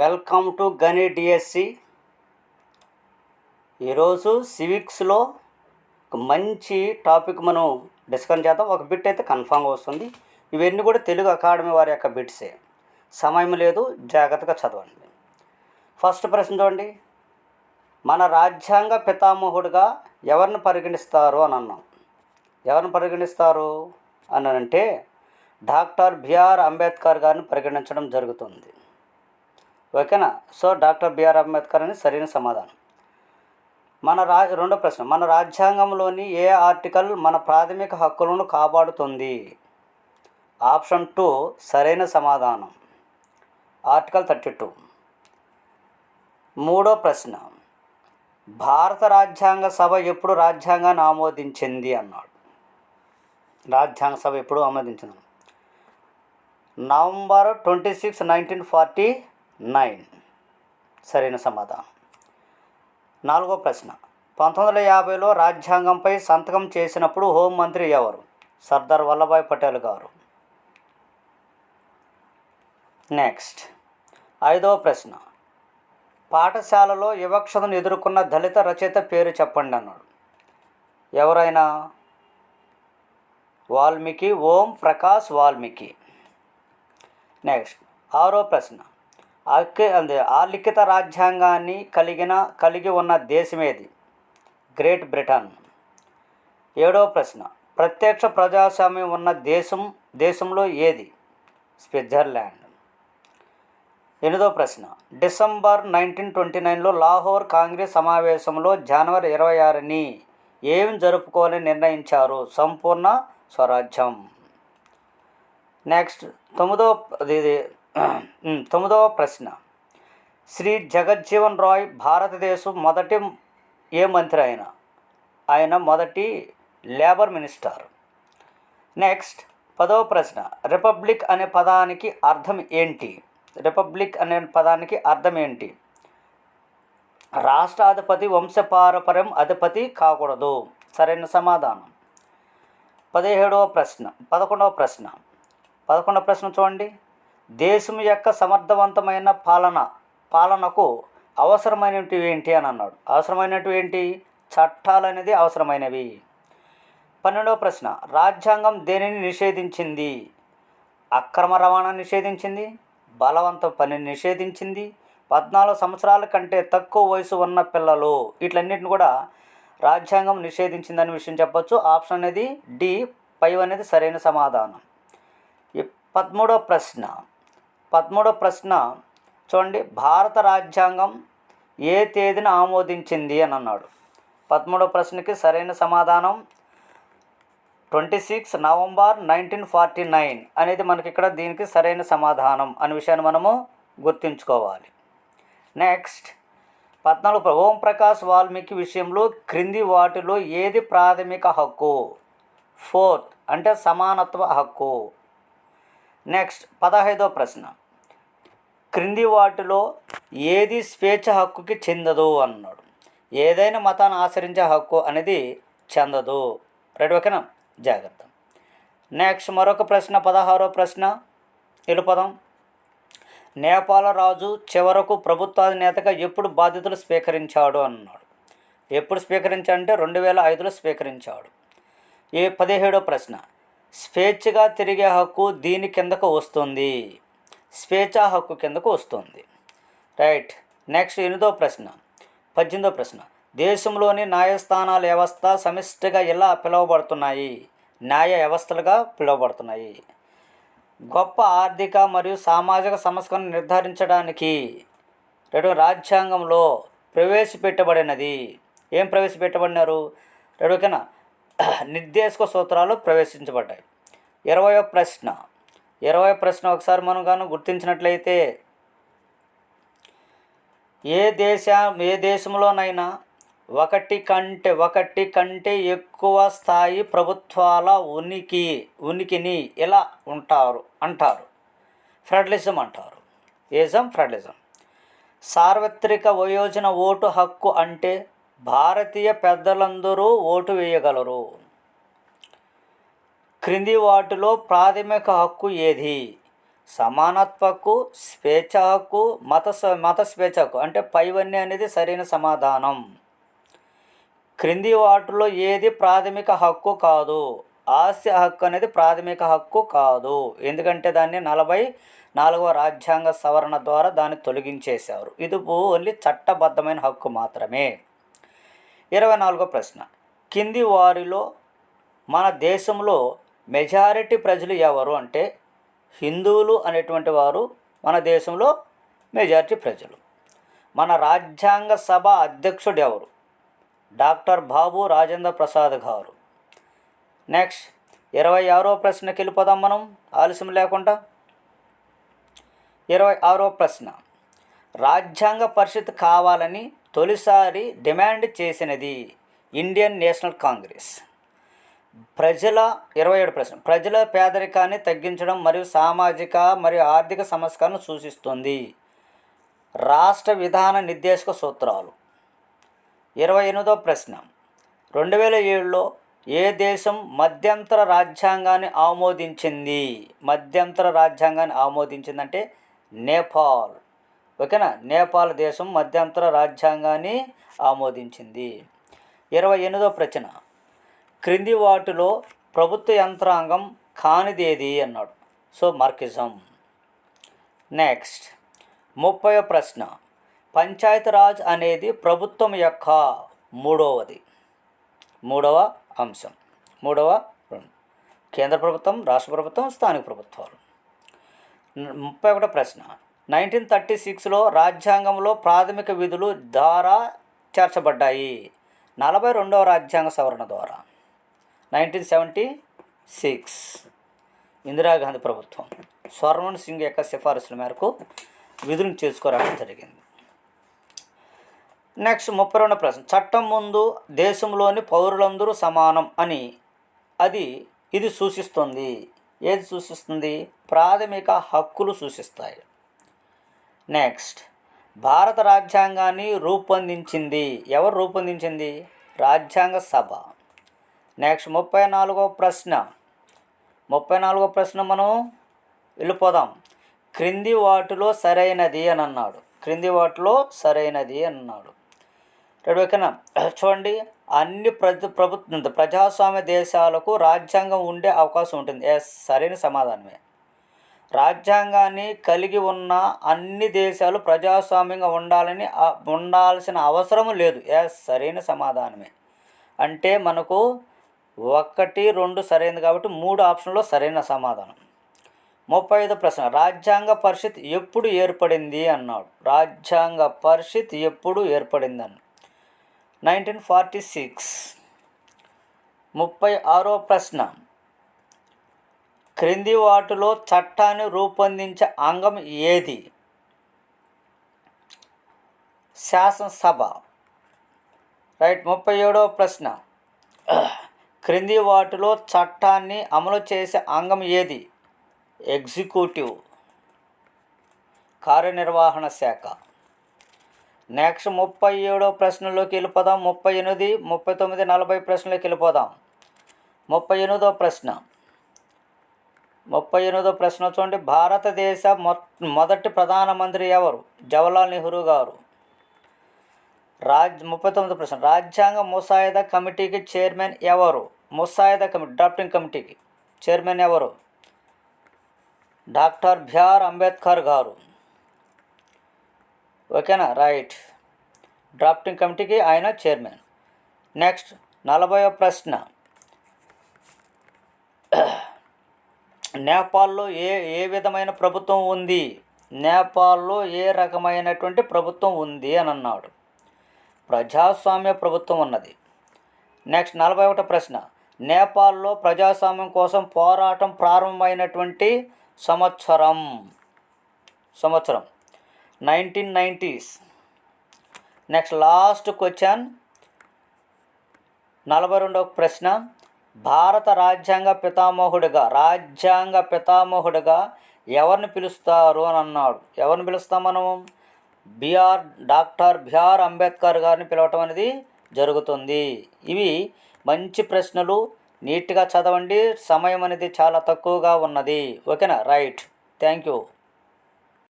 Welcome to గని DSC ఈరోజు సివిక్స్లో ఒక మంచి టాపిక్ మనం డిస్కస్ చేద్దాం. ఒక బిట్ అయితే కన్ఫామ్గా వస్తుంది. ఇవన్నీ కూడా తెలుగు అకాడమీ వారి యొక్క బిట్సే. సమయం లేదు జాగ్రత్తగా చదవండి. ఫస్ట్ ప్రశ్న చూడండి. మన రాజ్యాంగ పితామహుడుగా ఎవరిని పరిగణిస్తారు అని అన్నాం. ఎవరిని పరిగణిస్తారు అని అంటే డాక్టర్ బిఆర్ అంబేద్కర్ గారిని పరిగణించడం జరుగుతుంది. ఓకేనా? సో డాక్టర్ బిఆర్ అంబేద్కర్ అని సరైన సమాధానం. మన రా రెండో ప్రశ్న. మన రాజ్యాంగంలోని ఏ ఆర్టికల్ మన ప్రాథమిక హక్కులను కాపాడుతుంది? ఆప్షన్ టూ సరైన సమాధానం. Article thirty two. మూడో ప్రశ్న. భారత రాజ్యాంగ సభ ఎప్పుడు రాజ్యాంగాన్ని ఆమోదించింది అన్నాడు. రాజ్యాంగ సభ ఎప్పుడు ఆమోదించింది? November twenty six nineteen forty nine. సరైన సమాధానం. నాలుగో ప్రశ్న. పంతొమ్మిది వందల యాభైలో రాజ్యాంగంపై సంతకం చేసినప్పుడు హోంమంత్రి ఎవరు? సర్దార్ వల్లభాయ్ పటేల్ గారు. నెక్స్ట్. ఐదవ ప్రశ్న. పాఠశాలలో వివక్షతను ఎదుర్కొన్న దళిత రచయిత పేరు చెప్పండి అన్నాడు. ఎవరైనా? వాల్మీకి ఓం ప్రకాష్ వాల్మీకి. నెక్స్ట్. ఆరో ప్రశ్న. అక్కి రాజ్యాంగాన్ని కలిగిన కలిగి ఉన్న దేశమేది గ్రేట్ బ్రిటన్. ఏడవ ప్రశ్న. ప్రత్యక్ష ప్రజాస్వామ్యం ఉన్న దేశం దేశంలో ఏది? స్విట్జర్లాండ్. ఎనిమిదో ప్రశ్న. డిసెంబర్ నైన్టీన్ ట్వంటీ నైన్లో లాహోర్ కాంగ్రెస్ సమావేశంలో జనవరి ఇరవై ఆరుని ఏం జరుపుకోవాలని నిర్ణయించారు? సంపూర్ణ స్వరాజ్యం. నెక్స్ట్. తొమ్మిదో ఇది తొమ్మిదవ ప్రశ్న. శ్రీ జగజ్జీవన్ రాయ్ భారతదేశం మొదటి ఏ మంత్రి ఆయన ఆయన మొదటి లేబర్ మినిస్టర్. నెక్స్ట్ పదవ ప్రశ్న. రిపబ్లిక్ అనే పదానికి అర్థం ఏంటి? రిపబ్లిక్ అనే పదానికి అర్థం ఏంటి? రాష్ట్రాధిపతి వంశపారపర్యం అధిపతి కాకూడదు. సరైన సమాధానం. పదిహేడవ ప్రశ్న. పదకొండవ ప్రశ్న. పదకొండవ ప్రశ్న చూడండి. దేశం యొక్క సమర్థవంతమైన పాలన పాలనకు అవసరమైనవి ఏంటి అని అన్నాడు. అవసరమైనవి ఏంటి? చట్టాలు అనేది అవసరమైనవి. పన్నెండవ ప్రశ్న రాజ్యాంగం దేనిని నిషేధించింది? అక్రమ రవాణా నిషేధించింది బలవంత పనిని నిషేధించింది పద్నాలుగు సంవత్సరాల కంటే తక్కువ వయసు ఉన్న పిల్లలు వీటిలన్నిటిని కూడా రాజ్యాంగం నిషేధించిందనే విషయం చెప్పొచ్చు. ఆప్షన్ అనేది డి ఫైవ్ అనేది సరైన సమాధానం. ఈ పదమూడవ ప్రశ్న పదమూడవ ప్రశ్న చూడండి భారత రాజ్యాంగం ఏ తేదీన ఆమోదించింది అని అన్నాడు. పదమూడవ ప్రశ్నకి సరైన సమాధానం twenty six November nineteen forty nine అనేది మనకి ఇక్కడ దీనికి సరైన సమాధానం అనే విషయాన్ని మనము గుర్తుంచుకోవాలి. నెక్స్ట్ పద్నాలుగు ప్ర- ఓం ప్రకాష్ వాల్మీకి విషయంలో క్రింది వాటిలో ఏది ప్రాథమిక హక్కు? ఫోర్త్ అంటే సమానత్వ హక్కు. నెక్స్ట్ పదహైదో ప్రశ్న. క్రింది వాటిలో ఏది స్వేచ్ఛ హక్కుకి చెందదు అన్నాడు. ఏదైనా మతాన్ని ఆచరించే హక్కు అనేది చెందదు. రైట్ ఓకేనా? జాగ్రత్త. నెక్స్ట్ మరొక ప్రశ్న పదహారో ప్రశ్న. ఇలుపదం నేపాల రాజు చివరకు ప్రభుత్వాధినేతగా ఎప్పుడు బాధ్యతలు స్వీకరించాడు అన్నాడు. ఎప్పుడు స్వీకరించాడంటే రెండు వేల ఐదులో స్వీకరించాడు. ఏ పదిహేడో ప్రశ్న. స్వేచ్ఛగా తిరిగే హక్కు దీని కిందకు వస్తుంది. స్వేచ్ఛా హక్కు కిందకు వస్తుంది. రైట్. నెక్స్ట్ ఎనిమిదో ప్రశ్న. పద్దెనిమిదో ప్రశ్న. దేశంలోని న్యాయస్థానాల వ్యవస్థ సమిష్టిగా ఎలా పిలువబడుతున్నాయి? న్యాయ వ్యవస్థలుగా పిలువబడుతున్నాయి. గొప్ప ఆర్థిక మరియు సామాజిక సంస్కరణ నిర్ధారించడానికి రెండు రాజ్యాంగంలో ప్రవేశపెట్టబడినది. ఏం ప్రవేశపెట్టబడినారు? రెండు ఓకేనా నిర్దేశక సూత్రాలు ప్రవేశించబడ్డాయి. ఇరవయో ప్రశ్న. ఇరవై ప్రశ్న ఒకసారి మనం గాను గుర్తించినట్లయితే ఏ దేశ ఏ దేశంలోనైనా ఒకటి కంటే ఒకటి కంటే ఎక్కువ స్థాయి ప్రభుత్వాల ఉనికి ఉనికిని ఎలా ఉంటారు అంటారు? ఫ్రెడలిజం అంటారు. ఏజం? ఫ్రెడలిజం. సార్వత్రిక వయోజన ఓటు హక్కు అంటే భారతీయ పెద్దలందరూ ఓటు వేయగలరు. క్రింది వాటిలో ప్రాథమిక హక్కు ఏది? సమానత్వ హక్కు స్వేచ్ఛ హక్కు మత మత స్వేచ్ఛ హక్కు అంటే పైవన్నీ అనేది సరైన సమాధానం. క్రింది వాటిలో ఏది ప్రాథమిక హక్కు కాదు? ఆస్తి హక్కు అనేది ప్రాథమిక హక్కు కాదు. ఎందుకంటే దాన్ని నలభై నాలుగవ రాజ్యాంగ సవరణ ద్వారా దాన్ని తొలగించేశారు. ఇది ఓన్లీ చట్టబద్ధమైన హక్కు మాత్రమే. ఇరవై నాలుగో ప్రశ్న. కింది వారిలో మన దేశంలో మెజారిటీ ప్రజలు ఎవరు అంటే హిందువులు అనేటువంటి వారు మన దేశంలో మెజారిటీ ప్రజలు. మన రాజ్యాంగ సభ అధ్యక్షుడు ఎవరు? డాక్టర్ బాబు రాజేంద్ర ప్రసాద్ గారు. నెక్స్ట్ ఇరవై ఆరో ప్రశ్నకి వెళ్ళిపోదాం మనం. ఆలస్యం లేకుండా. ఇరవై ఆరో ప్రశ్న. రాజ్యాంగ పరిషత్ కావాలని తొలిసారి డిమాండ్ చేసినది ఇండియన్ నేషనల్ కాంగ్రెస్. ప్రజల ఇరవై ఏడు ప్రశ్న ప్రజల పేదరికాన్ని తగ్గించడం మరియు సామాజిక మరియు ఆర్థిక సంస్కరణను సూచిస్తుంది. రాష్ట్ర విధాన నిర్దేశక సూత్రాలు. ఇరవై ఎనిమిదో ప్రశ్న రెండు వేల ఏడులో ఏ దేశం మధ్యంతర రాజ్యాంగాన్ని ఆమోదించింది? మధ్యంతర రాజ్యాంగాన్ని ఆమోదించిందంటే నేపాల్. ఓకేనా? నేపాల్ దేశం మధ్యంతర రాజ్యాంగాన్ని ఆమోదించింది. ఇరవై ఎనిమిదో ప్రశ్న క్రింది వాటిలో ప్రభుత్వ యంత్రాంగం కానిదేది అన్నాడు. సో మార్కిజం నెక్స్ట్ ముప్పై ప్రశ్న. పంచాయతీరాజ్ అనేది ప్రభుత్వం యొక్క మూడవది. మూడవ అంశం. మూడవ కేంద్ర ప్రభుత్వం రాష్ట్ర ప్రభుత్వం స్థానిక ప్రభుత్వాలు. ముప్పై ఒకటో ప్రశ్న. నైన్టీన్ థర్టీ సిక్స్లో రాజ్యాంగంలో ప్రాథమిక విధులు ద్వారా చేర్చబడ్డాయి. నలభై రెండవ రాజ్యాంగ సవరణ ద్వారా. నైన్టీన్ సెవెంటీ సిక్స్ ఇందిరాగాంధీ ప్రభుత్వం స్వర్ణ సింగ్ యొక్క సిఫారసుల మేరకు విధులను చేసుకోవడం జరిగింది. నెక్స్ట్ ముప్పై రెండు ప్రశ్న. చట్టం ముందు దేశంలోని పౌరులందరూ సమానం అని అది ఇది సూచిస్తుంది. ఏది సూచిస్తుంది? ప్రాథమిక హక్కులు సూచిస్తాయి. నెక్స్ట్ భారత రాజ్యాంగాన్ని రూపొందించింది. ఎవరు రూపొందించింది? రాజ్యాంగ సభ. నెక్స్ట్ ముప్పై నాలుగో ప్రశ్న. ముప్పై నాలుగో ప్రశ్న మనం వెళ్ళిపోదాం. క్రింది వాటిలో సరైనది అని అన్నాడు. క్రింది వాటిలో సరైనది అన్నాడు. రెండు ఓకేనా చూడండి. అన్ని ప్రతి ప్రభుత్వ ప్రజాస్వామ్య దేశాలకు రాజ్యాంగం ఉండే అవకాశం ఉంటుంది. ఎస్ సరైన సమాధానమే. రాజ్యాంగాన్ని కలిగి ఉన్న అన్ని దేశాలు ప్రజాస్వామ్యంగా ఉండాలని ఉండాల్సిన అవసరం లేదు. ఎస్ సరైన సమాధానమే. అంటే మనకు ఒకటి రెండు సరైనది కాబట్టి మూడు ఆప్షన్లో సరైన సమాధానం. ముప్పై ఐదు ప్రశ్న రాజ్యాంగ పరిషత్ ఎప్పుడు ఏర్పడింది అన్నాడు. రాజ్యాంగ పరిషత్ ఎప్పుడు ఏర్పడింది అన్న నైన్టీన్ ఫార్టీ సిక్స్. ముప్పై ఆరో ప్రశ్న క్రింది వాటిలో చట్టాన్ని రూపొందించే అంగం ఏది? శాసనసభ. రైట్ ముప్పై ఏడవ ప్రశ్న. క్రింది వాటిలో చట్టాన్ని అమలు చేసే అంగం ఏది? ఎగ్జిక్యూటివ్ కార్యనిర్వహణ శాఖ. నెక్స్ట్ ముప్పై ఏడో ప్రశ్నలోకి వెళ్ళిపోదాం. ముప్పై ఎనిమిది ముప్పై తొమ్మిది నలభై ప్రశ్నలోకి వెళ్ళిపోదాం. ముప్పై ఎనిమిదో ప్రశ్న. ముప్పై ఎనిమిదో ప్రశ్న చూడండి. భారతదేశ మొ మొదటి ప్రధానమంత్రి ఎవరు? జవహర్లాల్ నెహ్రూ గారు. రాజ్ ముప్పై తొమ్మిదో ప్రశ్న. రాజ్యాంగ ముసాయిదా కమిటీకి చైర్మన్ ఎవరు? ముసాయిదా కమిటీ డ్రాఫ్టింగ్ కమిటీకి చైర్మన్ ఎవరు? Doctor BR Ambedkar garu. ఓకేనా? రైట్. డ్రాఫ్టింగ్ కమిటీకి ఆయన చైర్మన్. నెక్స్ట్ నలభై ప్రశ్న. నేపాల్లో ఏ ఏ విధమైన ప్రభుత్వం ఉంది? నేపాల్లో ఏ రకమైనటువంటి ప్రభుత్వం ఉంది అని అన్నాడు. ప్రజాస్వామ్య ప్రభుత్వం ఉన్నది. నెక్స్ట్ నలభై ఒకటో ప్రశ్న. నేపాల్లో ప్రజాస్వామ్యం కోసం పోరాటం ప్రారంభమైనటువంటి సంవత్సరం. సంవత్సరం. Nineteen nineties next last question. నలభై రెండవ ప్రశ్న. భారత రాజ్యాంగ పితామహుడిగా రాజ్యాంగ పితామహుడిగా ఎవరిని పిలుస్తారు అని అన్నాడు. ఎవరిని పిలుస్తాం మనము బిఆర్ డాక్టర్ బిఆర్ అంబేద్కర్ గారిని పిలవటం అనేది జరుగుతుంది. ఇవి మంచి ప్రశ్నలు నీట్గా చదవండి. సమయం అనేది చాలా తక్కువగా ఉన్నది. ఓకేనా? రైట్. Thank you.